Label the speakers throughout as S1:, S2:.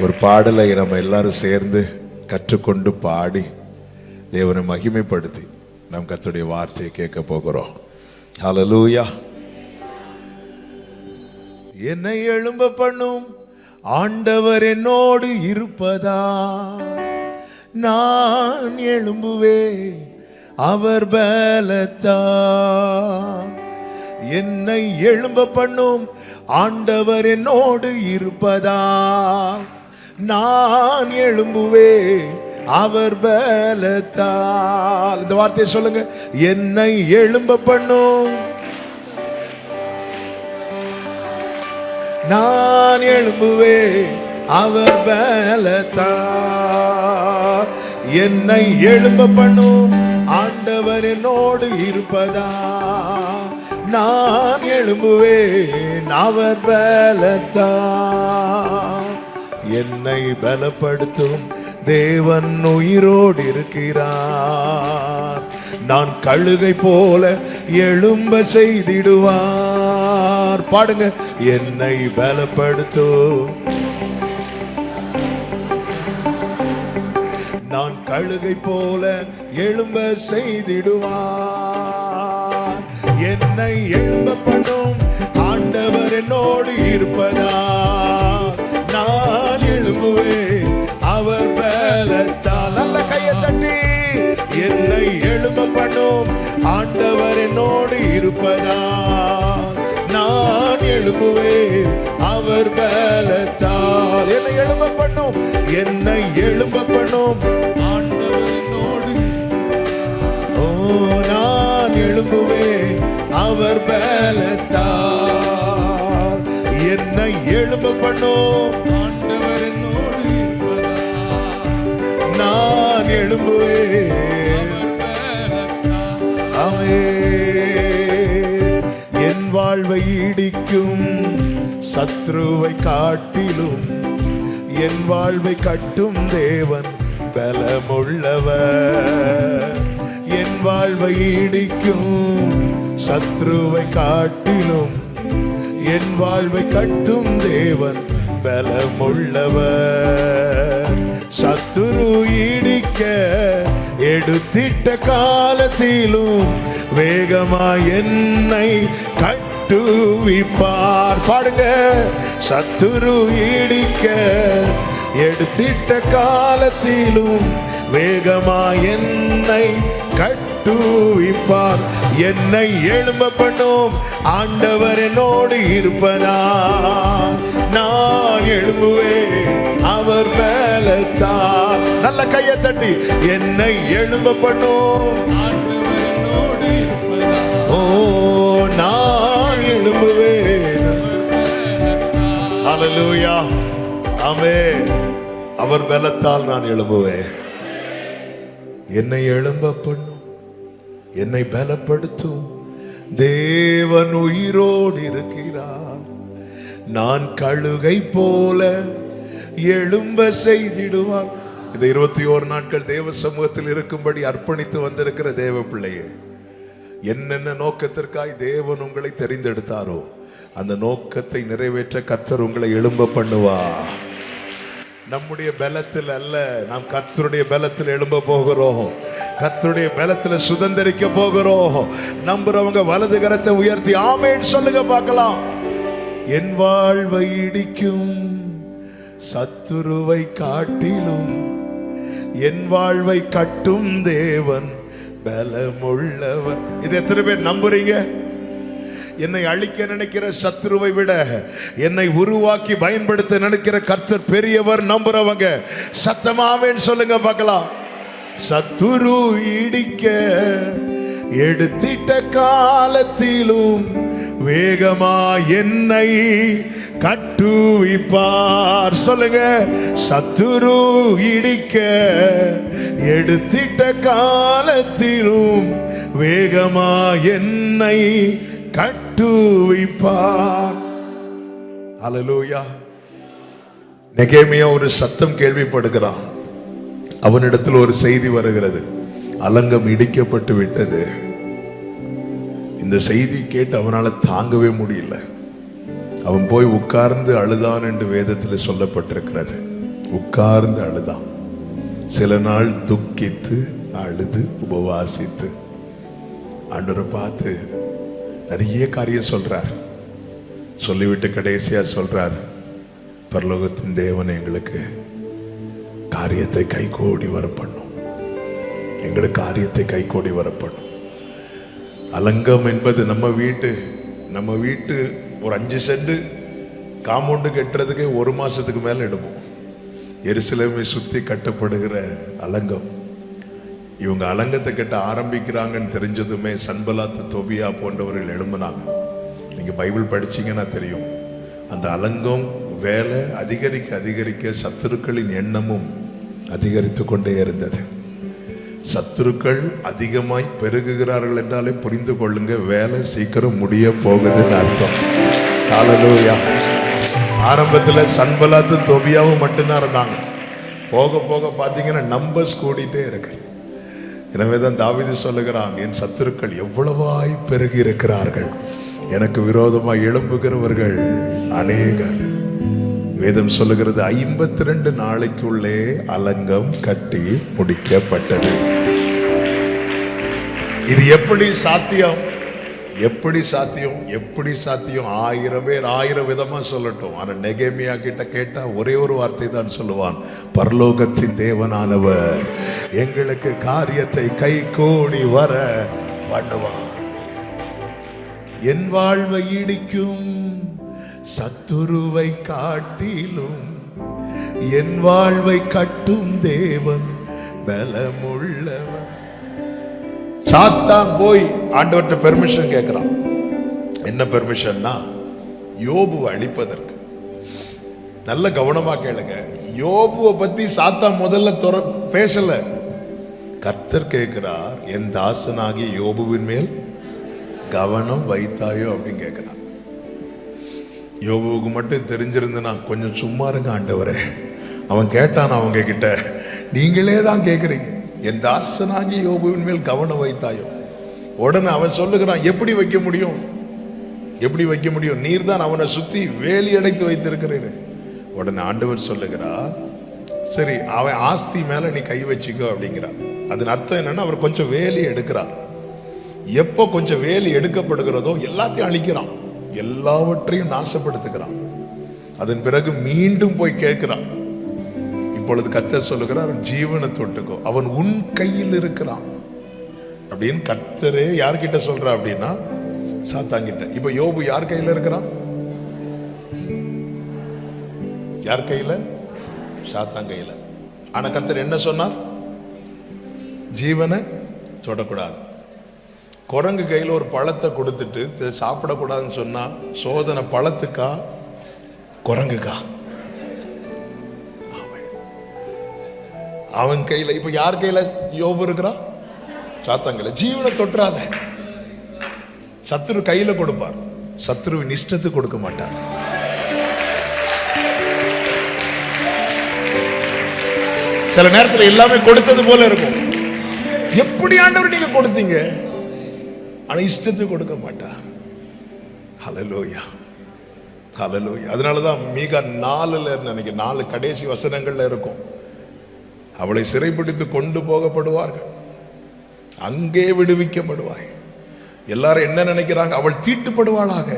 S1: ஒரு பாடலை நம்ம எல்லாரும் சேர்ந்து கற்றுக்கொண்டு பாடி தேவனை மகிமைப்படுத்தி நாம் கத்துடைய வார்த்தையை கேட்க போகிறோம். ஹலலூயா என்னை எழும்ப பண்ணும் ஆண்டவர் என்னோடு இருப்பதா? நான் எழும்புவேன் அவர் பலத்தா? என்னை எழும்ப பண்ணும் ஆண்டவர் என்னோடு இருப்பதா? நான் எழும்புவேன் அவர் பலத்தால். இந்த வார்த்தையை சொல்லுங்க. என்னை எழும்ப பண்ணும். நான் எழும்புவேன் அவர் பலத்தால். என்னை எழும்ப பண்ணும். ஆண்டவர் என்னோடு இருப்பதா? நான் எழும்புவேன் அவர் பலத்தால். என்னை பலப்படுத்தும் தேவன் உயிரோடு இருக்கிறார் நான் கழுகை போல எழும்ப செய்திடுவார். பாடுங்க என்னை பலப்படுத்தும். நான் கழுகை போல எழும்ப செய்திடுவார். என்னை எழும்பப்படும் ஆண்டவர் என்னோடு இருப்பதா? என்னோடு இருப்பதா? நான் எழும்புவேன் அவர் பலத்தால். என்னை எழும்ப பண்ணும் என்னை எழும்ப பண்ணும் ஓ நான் எழும்புவேன் அவர் பலத்தால். என்னை எழும்ப பண்ணும் நான் எழும்புவேன் என் இடிக்கும். சத்ருவை காட்டிலும் என் வாழ்வை கட்டும் தேவன் பலமுள்ளவர். என் வாழ்வை இடிக்கும் சத்ருவை காட்டிலும் என் வாழ்வை கட்டும் தேவன் பலமுள்ளவர். சத்துரு இடிக்க எடுத்திட்ட காலத்திலும் வேகமா என்னை கட்டுவிப்பார் பாடுங்க. சத்துரு இடிக்க எடுத்திட்ட காலத்திலும் வேகமா என்னை கட்டுவிப்பார் என்னை எழும்ப பண்ணும் ஆண்டவர் என்னோடு இருப்பதா நான் எழும்புவேன். அவர் பலத்தார் நல்ல கையை தட்டி என்னை எழும்ப பண்ணும். எழும்புவேன் ஹalleluya அவர் பலத்தால் நான் எழும்புவேன். என்னை எழும்ப பண்ணும். என்னை பலப்படுத்தும். தேவன் உயிரோடு இருக்கிறார். நான் கழுகை போல எழும்ப செய்திடுவார். இந்த இருபத்தி ஓரு நாட்கள் தேவ சமூகத்தில் இருக்கும்படி அர்ப்பணித்து வந்திருக்கிற தேவ பிள்ளையே. என்னென்ன நோக்கத்திற்காய் தேவன் உங்களை தெரிந்தெடுத்தாரோ அந்த நோக்கத்தை நிறைவேற்ற கர்த்தர் உங்களை எழும்ப பண்ணுவா நம்முடைய பலத்தில் அல்ல நாம் கர்த்தருடைய பலத்தில் எழும்ப போகிறோம். கர்த்தருடைய பலத்தில் சுதந்திரிக்க போகிறோம். நம்புறவங்க வலது கரத்தை உயர்த்தி ஆமேன்னு சொல்லுங்க பார்க்கலாம். என் வாழ்வை இடிக்கும் சத்துருவை காட்டிலும் என் வாழ்வை கட்டும் தேவன் பலமுள்ளவர். இது எத்தனை பேர் நம்புறீங்க? என்னை அழிக்க நினைக்கிற சத்ருவை விட என்னை உருவாக்கி பயன்படுத்த நினைக்கிற கர்த்தர் பெரியவர் நம்புறவங்க சத்தமாவேன்னு சொல்லுங்க பார்க்கலாம். சத்துரு இடிக்க எடுத்திட்ட காலத்திலும் வேகமா என்னை கட்டுவிப்பார். சொல்லுங்க. சத்துரு இடிக்க எடுத்திட்ட காலத்திலும் வேகமா என்னை கட்டுவிப்பார். அலலூயா நெகேமியா ஒரு சத்தம் கேள்விப்படுகிறான். அவனிடத்தில் ஒரு செய்தி வருகிறது. அலங்கம் இடிக்கப்பட்டு விட்டது. இந்த செய்தி கேட்டு அவனால தாங்கவே முடியல. அவன் போய் உட்கார்ந்து அழுதான் என்று வேதத்தில் சொல்லப்பட்டிருக்கிறது. உட்கார்ந்து அழுதான். சில நாள் துக்கித்து அழுது உபவாசித்து. ஆண்டவரை பார்த்து நிறைய காரியம் சொல்றார். சொல்லிவிட்டு கடைசியாக சொல்றார் பரலோகத்தின் தேவன் எங்களுக்கு காரியத்தை கைகோடி வர பண்ணும் எங்களுக்கு காரியத்தை கைகோடி வர பண்ணும் அலங்கம் என்பது நம்ம வீட்டு நம்ம வீட்டு ஒரு அஞ்சு சென்ட் காம்பவுண்டு கட்டுறதுக்கே ஒரு மாதத்துக்கு மேலே எடுப்போம். எருசலேமை சுற்றி கட்டப்படுகிற அலங்கம். இவங்க அலங்கத்தை கட்ட ஆரம்பிக்கிறாங்கன்னு தெரிஞ்சதுமே சன்பலாத்து தொபியா போன்றவர்கள் எழும்பினாங்க. நீங்கள் பைபிள் படிச்சீங்கன்னா தெரியும். அந்த அலங்கம் வேலை அதிகரிக்க அதிகரிக்க சத்துருக்களின் எண்ணமும் அதிகரித்து கொண்டே இருந்தது. சத்துருக்கள் அதிகமாய் பெருகுகிறார்கள் என்றாலே புரிந்து கொள்ளுங்க. வேலை சீக்கிரம் முடிய போகுதுன்னு அர்த்தம். காலலோயா ஆரம்பத்தில் சன்பலாத்து தொபியாவும் மட்டும்தான் இருந்தாங்க. போக போக பார்த்தீங்கன்னா நம்பர்ஸ் கூடிட்டே இருக்கு. எனவே தான் தாவீது சொல்லுகிறான் என் சத்துருக்கள் எவ்வளவாய் பெருகி இருக்கிறார்கள். எனக்கு விரோதமாக எழும்புகிறவர்கள் அநேகர். வேதம் சொல்லுகிறது ஐம்பத்தி ரெண்டு நாளைக்குள்ளே அலங்கம் கட்டி முடிக்கப்பட்டது. இது எப்படி சாத்தியம்? எப்படி சாத்தியம்? எப்படி சாத்தியம்? ஆயிரம் பேர் ஆயிரம் விதமா சொல்லட்டும். ஆனா நெகேமியா கிட்ட கேட்டா ஒரே ஒரு வார்த்தை தான் சொல்லுவான். பரலோகத்தின் தேவனானவர் எங்களுக்கு காரியத்தை கை கோடி வர பண்ணுவான் என் வாழ்வை இடிக்கும் சத்துருவை காட்டிலும் என் வாழ்வை கட்டும் தேவன் பலமுள்ளவன் சாத்தான் போய் ஆண்டவர்கிட்ட பெர்மிஷன் கேட்கிறான் என்ன பெர்மிஷன்னா யோபுவை அழிப்பதற்கு. நல்ல கவனமா கேளுங்க. யோபுவை பத்தி சாத்தா முதல்ல துற பேசல. கர்த்தர் கேட்கிறார் என் தாசனாகிய யோபுவின் மேல் கவனம் வைத்தாயோ? அப்படின்னு கேட்கிறார் யோபுவுக்கு மட்டும் தெரிஞ்சிருந்துன்னா கொஞ்சம் சும்மா இருங்க ஆண்டவரே. அவன் கேட்டான் அவங்க கிட்ட நீங்களே தான் கேட்குறீங்க என் தாசனாகி யோபுவின் மேல் கவனம் வைத்தாயோ? உடனே அவன் சொல்லுகிறான் எப்படி வைக்க முடியும்? எப்படி வைக்க முடியும்? நீர் தான் அவனை சுற்றி வேலி அடைத்து வைத்திருக்கிறீரு உடனே ஆண்டவர் சொல்லுகிறார் சரி அவன் ஆஸ்தி மேலே நீ கை வச்சுக்கோ அப்படிங்கிறான் அதன் அர்த்தம் என்னென்னா அவர் கொஞ்சம் வேலி எடுக்கிறார். எப்போ கொஞ்சம் வேலி எடுக்கப்படுகிறதோ எல்லாத்தையும் அழிக்கிறான். எல்லாவற்றையும் நாசப்படுத்துகிறான். அதன் பிறகு மீண்டும் போய் கேட்கிறான். இப்பொழுது கர்த்தர் சொல்லுகிறார் ஜீவனை தொட்டுக்கோ. அவன் உன் கையில் இருக்கிறான். அப்படின்னு கத்தரே யார்கிட்ட சொல்ற அப்படின்னா சாத்தாங்கிட்ட இப்ப யோபு யார் கையில இருக்கிறான்? யார் கையில? சாத்தான் கையில. ஆனா கத்தர் என்ன சொன்னார்? ஜீவனை தொடக்கூடாது. குரங்கு கையில் ஒரு பழத்தை கொடுத்துட்டு சாப்பிடக்கூடாதுன்னு சொன்னா சோதனை பழத்துக்கா குரங்குக்கா? அவன் கையில இப்ப யார் கையில யோபு இருக்கிறான் சாத்தாங்கையில் ஜீவனை தொட்டுறாத சத்துரு கையில கொடுப்பார். சத்ருவின் இஷ்டத்துக்கு கொடுக்க மாட்டார். சில நேரத்தில் எல்லாமே கொடுத்தது போல இருக்கும். எப்படி ஆண்டவர் நீங்க கொடுத்தீங்க? ஆனால் இஷ்டத்துக்கு கொடுக்க மாட்டா. ஹலலோயா ஹலலோயா அதனாலதான் மிக நாலில் நினைக்கிறேன் நாலு கடைசி வசனங்களில் இருக்கும். அவளை சிறைப்பிடித்து கொண்டு போகப்படுவார்கள். அங்கே விடுவிக்கப்படுவாய். எல்லாரும் என்ன நினைக்கிறாங்க? அவள் தீட்டுப்படுவாளாக.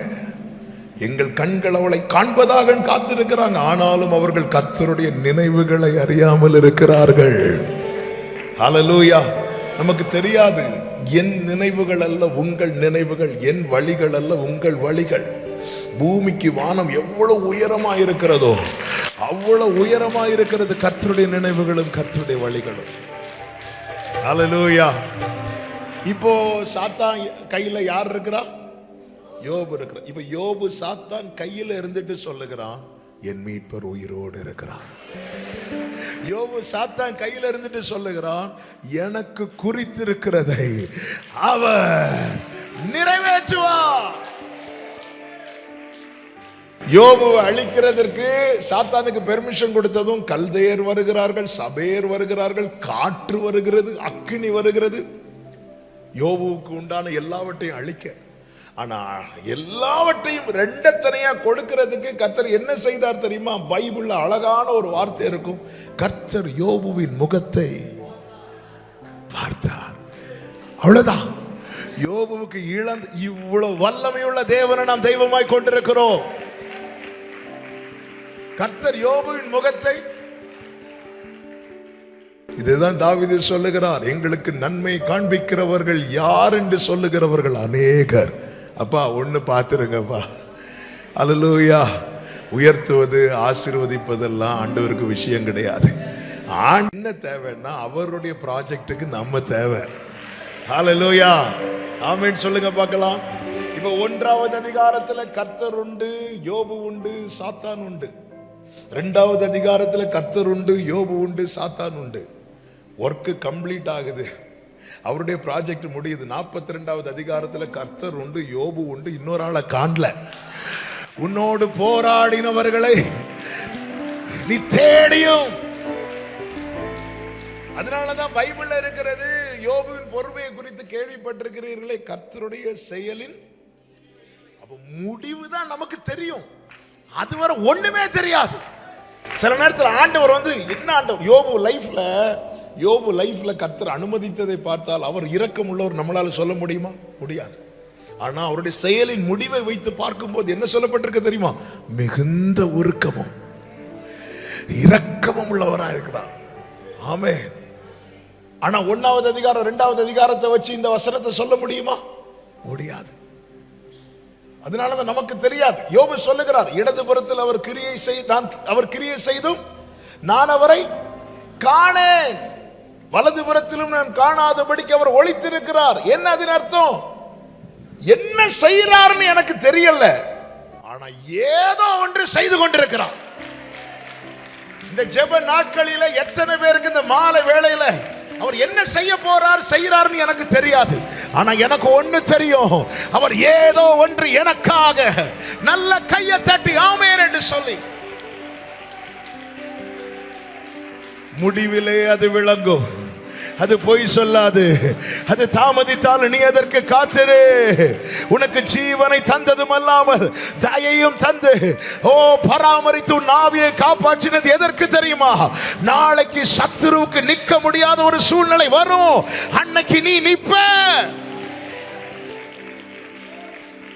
S1: எங்கள் கண்கள் அவளை காண்பதாக காத்திருக்கிறாங்க. ஆனாலும் அவர்கள் கத்தருடைய நினைவுகளை அறியாமல் இருக்கிறார்கள். ஹலலூயா நமக்கு தெரியாது. என் நினைவுகள் அல்ல உங்கள் நினைவுகள் என் வழிகள் அல்ல உங்கள் வழிகள். பூமிக்கு வானம் எவ்வளவு உயரமா இருக்கிறதோ அவ்வளவு உயரமா இருக்கிறது கர்த்தருடைய நினைவுகளும் கர்த்தருடைய வழிகளும். ஹalleluya இப்போ சாத்தான் கையில யார் இருக்கிறா? யோபு இருக்கிறா இப்ப யோபு சாத்தான் கையில இருந்துட்டு சொல்லுகிறான் என் மீட்பர் உயிரோடு இருக்கிறான். யோபு சாத்தான் கையில இருந்துட்டு சொல்லுகிறான் எனக்கு குறித்திருக்கிறதை அவர் நிறைவேற்றுவார். யோபுவை அழிக்கிறதற்கு சாத்தானுக்கு பெர்மிஷன் கொடுத்ததும் கல்தையர் வருகிறார்கள் சபையர் வருகிறார்கள் காற்று வருகிறது அக்கினி வருகிறது. யோபுவுக்கு உண்டான எல்லாவற்றையும் அழிக்க ஆனால் எல்லாவற்றையும் ரெண்டத்தனையாக கொடுக்கிறதுக்கு கர்த்தர் என்ன செய்தார் தெரியுமா? பைபிளில் அழகான ஒரு வார்த்தை இருக்கும். கர்த்தர் யோபுவின் முகத்தை பார்த்தார். அவ்வளோதான் யோபுவுக்கு இழந்த இவ்வளவு வல்லமையுள்ள தேவனை நாம் தெய்வமாய் கொண்டிருக்கிறோம். கர்த்தர் யோபுவின் முகத்தை இதுதான் தாவீது சொல்லுகிறார். எங்களுக்கு நன்மை காண்பிக்கிறவர்கள் யார் என்று சொல்லுகிறவர்கள் அநேகர். அப்பா ஒன்று பார்த்துருங்கப்பா அலலூயா உயர்த்துவது ஆசீர்வதிப்பதெல்லாம் ஆண்டவருக்கு விஷயம் கிடையாது. ஆண் என்ன தேவைன்னா அவருடைய ப்ராஜெக்ட்டுக்கு நம்ம தேவை. ஹலலூயா ஆமேன்னு சொல்லுங்க பார்க்கலாம். இப்போ ஒன்றாவது அதிகாரத்தில் கர்த்தர் உண்டு யோபு உண்டு சாத்தான் உண்டு. ரெண்டாவது அதிகாரத்தில் கர்த்தர் உண்டு யோபு உண்டு சாத்தான் உண்டு. ஒர்க்கு கம்ப்ளீட் ஆகுது. அவருடைய ப்ராஜெக்ட் முடியுது. நாற்பத்தி ரெண்டாவது அதிகாரத்தில் கர்த்தர் உண்டு யோபு உண்டு இன்னொரு ஆளை காணல. உன்னோடு போராடினவர்களை நீ தேடியும். அதனாலதான் பைபிள்ல இருக்கிறது யோபுவின் பொறுமையை குறித்து கேள்விப்பட்டிருக்கிறீர்களே கர்த்தருடைய செயலின் அப்ப முடிவு தான் நமக்கு தெரியும். அதுவரை ஒண்ணுமே தெரியாது. சில நேரத்தில் ஆண்டவர் வந்து என்ன ஆண்டவர்? யோபு லைஃப்ல யோபு லைஃப்ல கர்த்தர் அனுமதித்ததை பார்த்தால் அவர் இரக்கம் உள்ளவர் நம்மளால சொல்ல முடியுமா? முடியாது. ஆனா அவருடைய செயலின் முடிவை வைத்து பார்க்கும்போது என்ன சொல்லப்பட்டிருக்கு தெரியுமா? மிகுந்த உருக்கமும் இரக்கமும் உள்ளவரா இருக்கிறார். ஆமே ஆனா ஒன்னாவது அதிகாரம் ரெண்டாவது அதிகாரத்தை வச்சு இந்த வசனத்தை சொல்ல முடியுமா? முடியாது. அதனாலதான் நமக்கு தெரியாது. யோபு சொல்லுகிறார் இடதுபுறத்தில் அவர் கிரியை செய் நான் அவர் கிரியை செய்தும் நான் அவரை காணேன். வலதுபுறத்திலும் நான் காணாதபடிக்கு அவர் ஒழித்திருக்கிறார் என்ன அதன் அர்த்தம்? என்ன செய்யறாருன்னு எனக்கு தெரியல. ஆனா ஏதோ ஒன்று செய்து கொண்டிருக்கிறார். இந்த ஜெப நாட்களில எத்தனை பேருக்கு இந்த மாலை வேளையில அவர் என்ன செய்ய போறார் செய்யறாருன்னு எனக்கு தெரியாது. ஆனா எனக்கு ஒண்ணு தெரியும். அவர் ஏதோ ஒன்று எனக்காக நல்ல கையை தட்டி ஆமேன் என்று சொல்லி. முடிவிலே அது விளங்கும். அது பொய் சொல்லாது. அது தாமதித்தால் நீ அதற்கு காத்திரு? உனக்கு ஜீவனை தந்ததும் அல்லாமல் தயையும் தந்து ஓ பராமரித்து உன் ஆவியை காப்பாற்றினது எதற்கு தெரியுமா? நாளைக்கு சத்துருவுக்கு நிற்க முடியாத ஒரு சூழ்நிலை வரும். அன்னைக்கு நீ நிற்ப.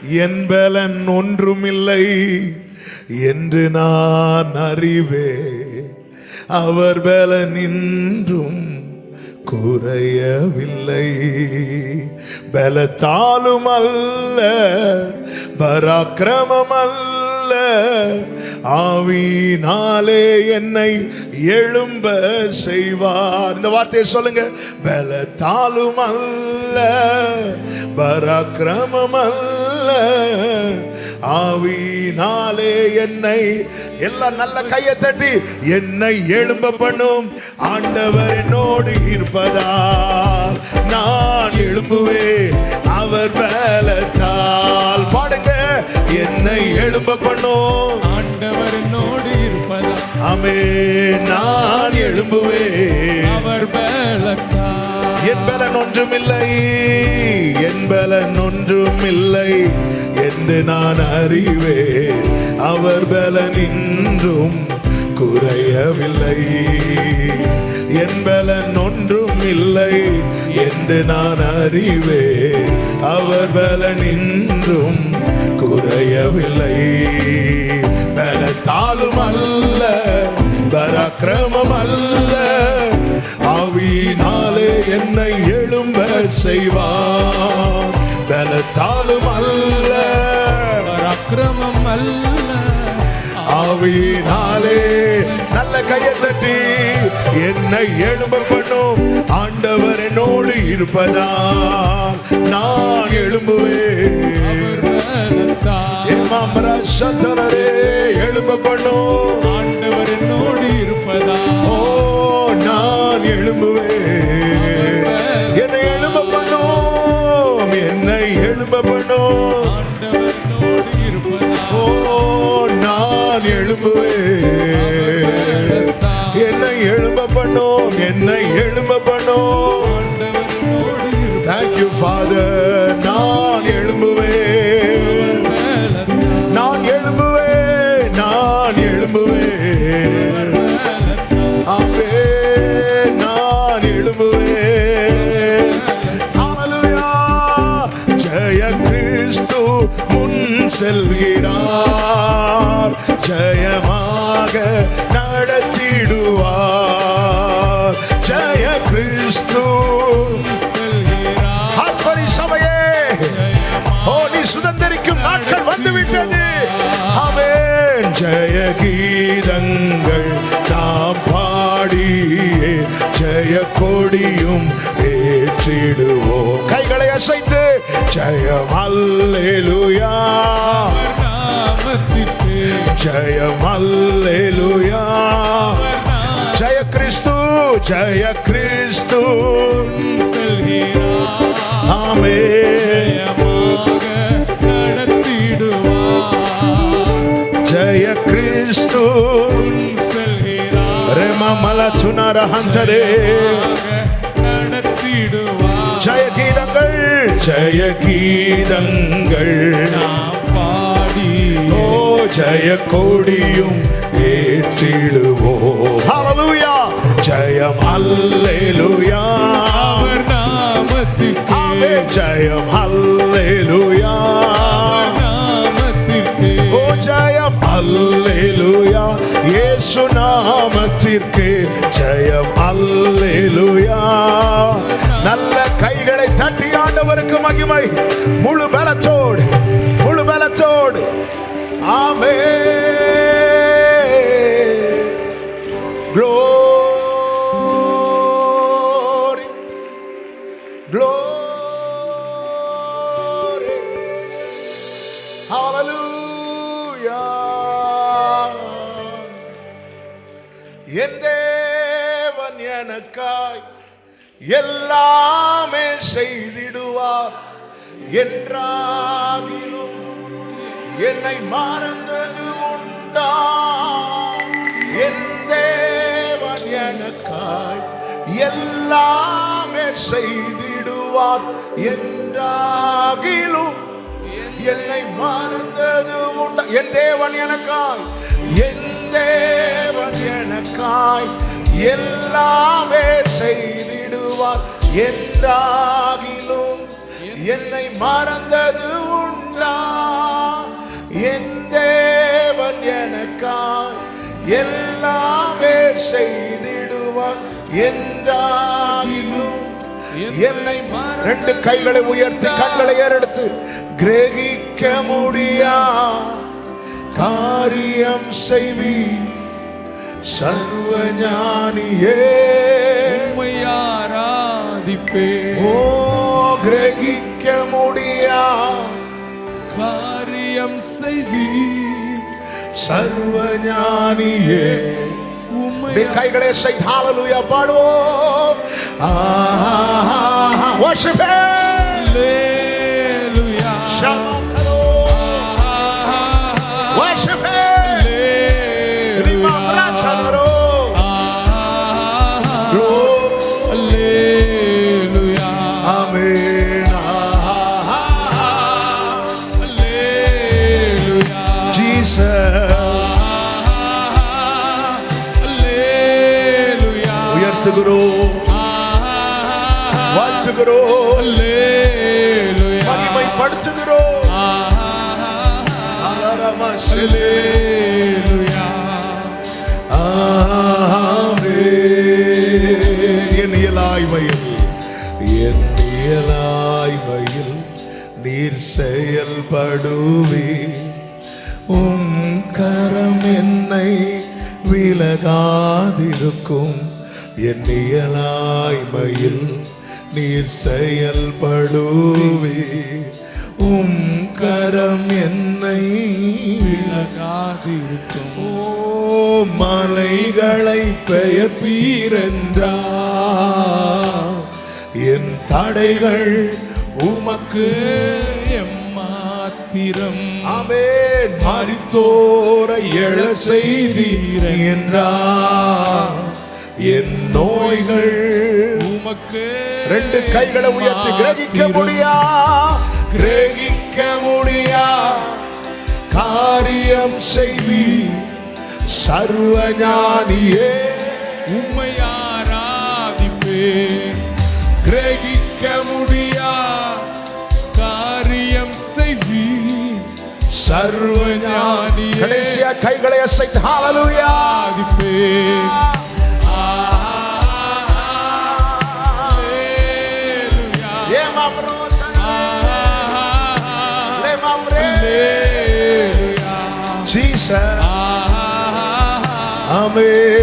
S1: என் பலன் ஒன்றுமில்லை என்று நான் அறிவே அவர் பலன் இன்றும் குறையவில்லை. பலத்தாலும் அல்ல பராக்கிரமம் அல்ல ஆவினாலே என்னை எழும்ப செய்வார். இந்த வார்த்தையை சொல்லுங்க. பலத்தாலும் அல்ல பராக்கிரமம் அல்ல ஆவினாலே என்னை எல்லாம் நல்ல கையை தட்டி என்னை எழும்ப பண்ணும். ஆண்டவர் என்னோடு இருப்பதால் நான் எழும்புவேன். அவர் பலத்தால் பாடுங்க என்னை எழும்ப பண்ணும்.
S2: ஆண்டவர் என்னோடு இருப்பதா
S1: ஆமே நான் எழும்புவேன்.
S2: அவர் பலத்தா
S1: என் பலன் ஒன்றுமில்லை என் பலன் ஒன்றுமில்லை. என்று நான் அறிவேன். அவர் பலன் இன்றும் குறையவில்லை. என் பலன் ஒன்றும் இல்லை என்று நான் அறிவேன். அவர் பலன் இன்றும் குறையவில்லை. பலத்தாலும் அல்ல பராக்கிரமம் அல்ல. ஆவியினாலே என்னை எழும்ப செய்வார். பலத்தாலும் அல்ல
S2: பராக்கிரமம் அல்ல
S1: ஆவியினாலே நல்ல கையை தட்டி என்னை எழும்ப பண்ணும். ஆண்டவர் என்னோடு இருப்பதா நான் எழும்புவேன். எழும்ப பண்ணும். ஜய கிறிஸ்து முன் செல்கிறார். ஜயமாக நடத்திடுவார். ஜய கிறிஸ்து
S2: செல்கிறார்.
S1: ஆத்மரி சபையே ஓ நீ சுதந்திரிக்கும் நாட்கள் வந்துவிட்டது. ஆமென். ஜய கீதங்கள் நாம் பாடியே ஜெய கொடியும் ஏற்றிடுவோம் கைகளை அசைத்து ஜெயம் அல்லேலூயா
S2: நாமத்திற்கு
S1: ஜெயம் அல்லேலூயா ஜெய கிறிஸ்து ஜெய கிறிஸ்து
S2: செல்கிறார்
S1: ஆமென்
S2: ஜெயமாக நடத்திடுவார்
S1: ஜெய கிறிஸ்து
S2: செல்கிறார்
S1: ரெமமல சுனர ஜெய கீதங்கள்
S2: நாம் பாடி.
S1: ஓ ஜெய கொடியும் ஏற்றிடுவோ ஹalleluya ஜெயம் அல்லேலூயா.
S2: அவர் நாமத்திற்கு
S1: ஆமென். ஜெயம் அல்லேலூயா.
S2: நாமத்திற்கு
S1: ஓ ஜெயம் அல்லேலூயா. இயேசு நாமத்திற்கு ஜெயம் அல்லேலூயா. நல்ல கைகளை தட்டி ஆண்டவருக்கு மகிமை. முழு பலத்தோடு முழு பலத்தோடு. ஆமே எல்லாமே செய்திடுவார். என்றாகிலும் என்னை மறந்தது உண்டா? என் தேவன் எனக்காய் எல்லாமே செய்திடுவார். என்றாகிலும் என்னை மறந்தது உண்டா? என் தேவன் எனக்காய் என் தேவன் எனக்காய் எல்லாமே செய்து செய்திடுவார் என்றாகிலும் என்னை மறந்தது உண்டா? என் தேவன் எனக்காய் எல்லாமே செய்திடுவார் என்றாகிலும் என்னை ரெண்டு கைகளை உயர்த்தி கண்களை ஏறெடுத்து கிரகிக்க முடியா? காரியம் செய்வி சர்வஞானியே.
S2: உம்மை ஆராதிப்பே
S1: ஓ கிரகிக்க முடியா?
S2: காரியம் செய்வீர்.
S1: சர்வஞானியே.
S2: உம்மை
S1: அப்படியே கைகளை
S2: அல்லேலூயா
S1: மகிமைப்படுத்துகிறோம் என் இயலாய்மையில் என் இயலாய்மையில் நீர் செயல்படுவே உம் கரம் என்னை விலகாதிருக்கும். என் இயலாய்மையில் நீர் செயல்படுவே உம் கரம் என்னை விலக
S2: காதிருக்கும்
S1: ஓ மலைகளை பெயர்ப்பீரென்றா என் தடைகள் உமக்கு
S2: எம்மாத்திரம்.
S1: அமேன் மரித்தோரை எழ செய்தீர் என்றா என் நோய்கள்
S2: உமக்கு
S1: ரெண்டு கைகளை உயர்த்தி கிரகிக்க முடியா? கிரகிக்க முடியா? காரியம் செய்தி சர்வஞானியே.
S2: உம்மை ஆராதிப்பே.
S1: கிரகிக்க முடியா?
S2: காரியம் செய்தி சர்வஞானி
S1: கடைசியா கைகளை அசைத்து ஹalleluya vez.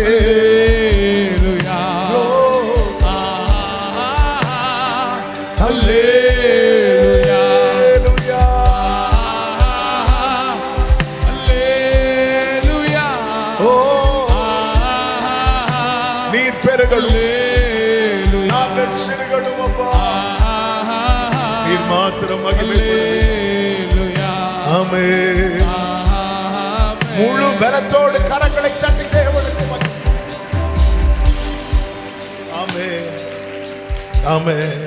S3: amen.